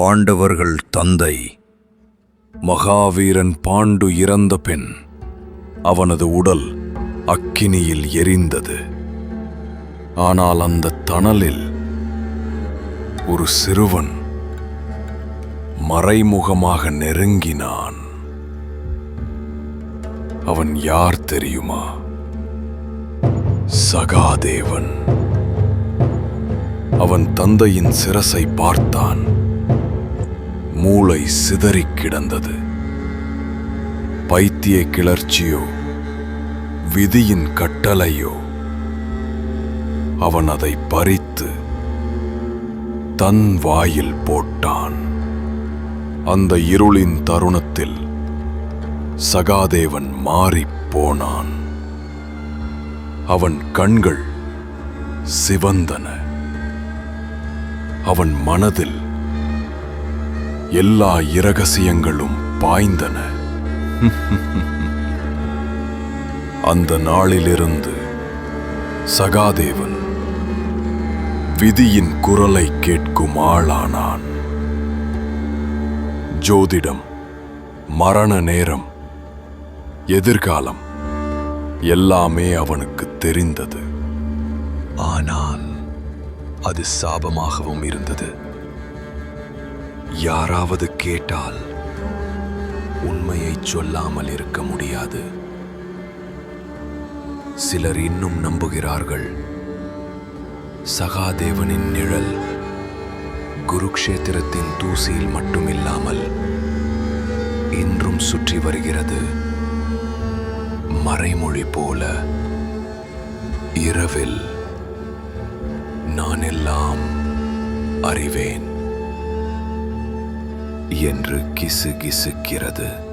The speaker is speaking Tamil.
பாண்டவர்கள் தந்தை. மகாவீரன் பாண்டு இறந்த பின் அவனது உடல் அக்கினியில் எரிந்தது. ஆனால் அந்த தணலில் ஒரு சிறுவன் மறைமுகமாக நெருங்கினான். அவன் யார் தெரியுமா? சகாதேவன். அவன் தந்தையின் சிரசை பார்த்தான். மூளை சிதறிக் கிடந்தது. பைத்திய கிளர்ச்சியோ விதியின் கட்டளையோ அவன் அதை பறித்து தன் வாயில் போட்டான். அந்த இருளின் தருணத்தில் சகாதேவன் மாறிப் போனான். அவன் கண்கள் சிவந்தன. அவன் மனதில் எல்லா இரகசியங்களும் பாய்ந்தன. அந்த நாளிலிருந்து சகாதேவன் விதியின் குரலை கேட்கும் ஆளானான். ஜோதிடம் மரண நேரம் எதிர்காலம் எல்லாமே அவனுக்கு தெரிந்தது. ஆனால் அது சாபமாகவும் இருந்தது. யாராவது கேட்டால் உண்மையை சொல்லாமல் இருக்க முடியாது. சிலர் இன்னும் நம்புகிறார்கள் சகாதேவனின் நிழல் குருக்ஷேத்திரத்தின் தூசியில் மட்டுமில்லாமல் இன்றும் சுற்றி வருகிறது. மறைமொழி போல இரவில் நான் எல்லாம் அறிவேன். என்று கிசு கிசுக்கிறது.